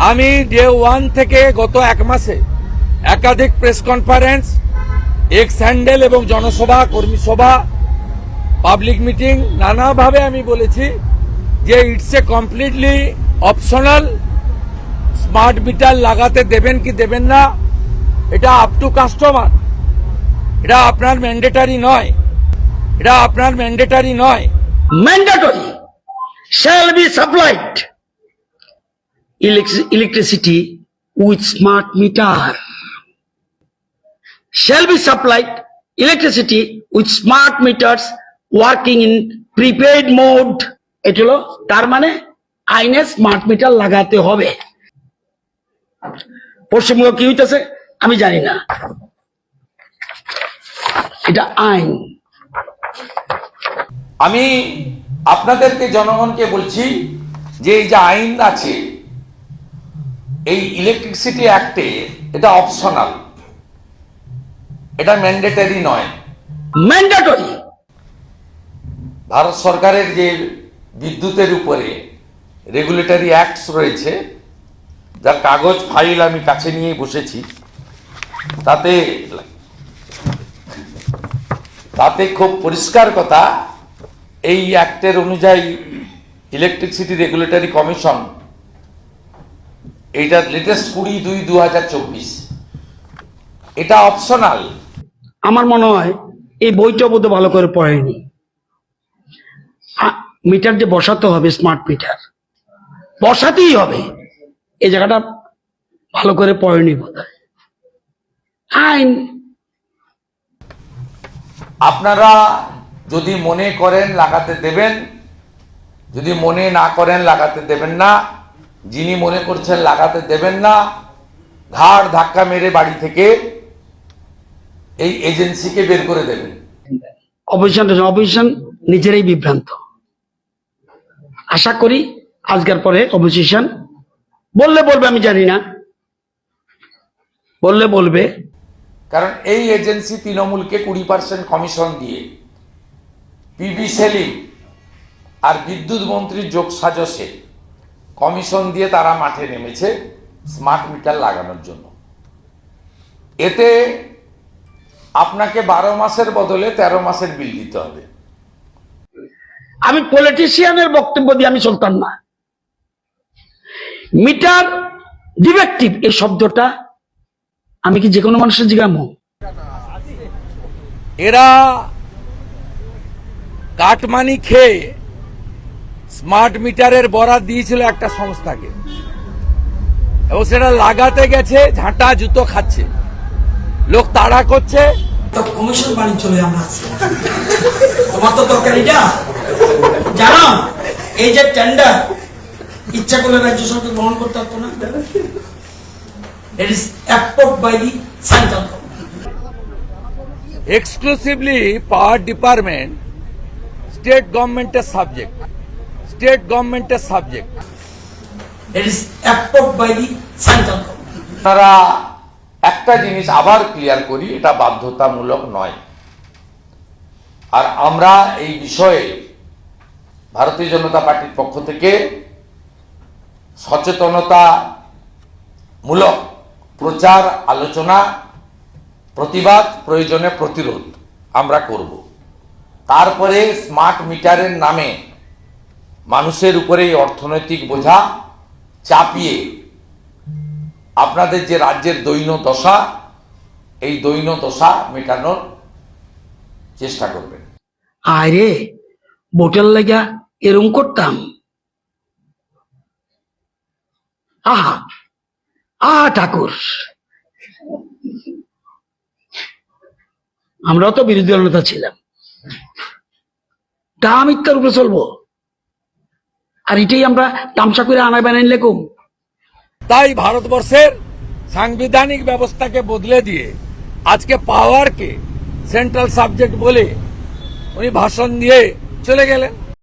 আমি day one থেকে গত এক মাসে একাধিক প্রেস কনফারেন্স, এক্স হ্যান্ডেল এবং জনসভা, কর্মী সভা, পাবলিক মিটিং নানাভাবে আমি বলেছি যে it's a completely optional. Smart meter লাগাতে দেবেন কি দেবেন না, এটা আপ টু কাস্টমার এটা আপনার ম্যান্ডেটারি নয়। এটা আপনার ম্যান্ডেটারি নয়। Shall be supplied elec- electricity with smart meter shall be supplied electricity with smart meters working in prepaid mode এটা হলো তার মানে আইনে স্মার্ট মিটার লাগাতে হবে পশ্চিমবঙ্গ কি হইতেছে আমি জানি না এটা আইন আমি আপনাদেরকে জনগণকে বলছি যে এই যে আইন আছে এই ইলেকট্রিসিটি অ্যাক্টে এটা অপশনাল এটা ম্যান্ডেটারি নয়। ম্যান্ডেটরি ভারত সরকারের যে বিদ্যুতের উপরে রেগুলেটরি অ্যাক্টস রয়েছে যার কাগজ ফাইল আমি কাছে নিয়ে বসেছি তাতে তাতে খুব পরিষ্কার কথা এই অ্যাক্টের অনুযায়ী ইলেকট্রিসিটি রেগুলেটরি কমিশন এইটার লেটেস্ট কুড়ি দুই দু হাজার চব্বিশ। এটা অপশনাল আমার মনে হয় এই বইটা বোধ ভালো করে পড়েনি। মিটার যে বসাতে হবে স্মার্ট মিটার বসাতেই হবে। এই জায়গাটা ভালো করে পড়েনি বোধ হয়। আইন। আপনারা যদি মনে করেন লাগাতে দেবেন যদি মনে না করেন লাগাতে দেবেন না যিনি মনে করছেন লাগাতে দেবেন না ঘাড় ধাক্কা মেরে বাড়ি থেকে এই এজেন্সিকে বের করে দেবেন। অপোজিশন অপোজিশন নিজেরাই বিভ্রান্ত। আশা করি আজকের পরে অপোজিশন বললে বলবে আমি জানি না। বললে বলবে। কারণ এই এজেন্সি তৃণমূলকে কুড়ি পার্সেন্ট কমিশন দিয়ে পিবি সেলিম আর বিদ্যুৎ মন্ত্রীর যোগ সাজসে কমিশন দিয়ে তারা মাঠে নেমেছে স্মার্ট মিটার লাগানোর জন্য। এতে আপনাকে বারো মাসের বদলে তেরো মাসের বিল দিতে হবে। আমি পলিটিশিয়ানের বক্তব্য দিয়ে আমি চলতাম না। মিটার ডিফেক্টিভ এই শব্দটা আমি কি যে কোনো মানুষের জিজ্ঞামো এরা কাটমানি খেয়ে স্মার্ট মিটারের বরাদ দিয়েছিল একটা সংস্থাকে। এবং সেটা লাগাতে গেছে ঝাঁটা জুতো খাচ্ছে। লোক তাড়া করছে। কমিশন বাড়ি চলে আমরা তোমার তো দরকার জানো এই যে টেন্ডার ইচ্ছা করলে রাজ্য সরকার গ্রহণ করতে পারতো না। It is approved by the central exclusively power department state গভর্নমেন্টের সাবজেক্ট স্টেট গভর্নমেন্টের সাবজেক্ট। তারা একটা জিনিস আবার ক্লিয়ার করি এটা বাধ্যতামূলক নয়। আর আমরা এই বিষয়ে ভারতীয় জনতা পার্টির পক্ষ থেকে সচেতনতা মূলক প্রচার আলোচনা প্রতিবাদ প্রয়োজনে প্রতিরোধ আমরা করব। তারপরে স্মার্ট মিটারের নামে মানুষের উপরে এই অর্থনৈতিক বোঝা চাপিয়ে আপনাদের যে রাজ্যের দৈন্য দশা, এই দৈন্য দশা মেটানোর চেষ্টা করবেন। আরে বোটেল লেগা এরম করতাম। আহা আহা ঠাকুর। আমরাও তো বিরোধী দল নেতা ছিলাম। তা মিথ্যার উপরে চলবো? আর এটাই আমরা তামসা করে আনা বানাই লেখুম তাই ভারতবর্ষের সাংবিধানিক ব্যবস্থাকে বদলে দিয়ে আজকে পাওয়ারকে সেন্ট্রাল সাবজেক্ট বলে উনি ভাষণ দিয়ে চলে গেলেন।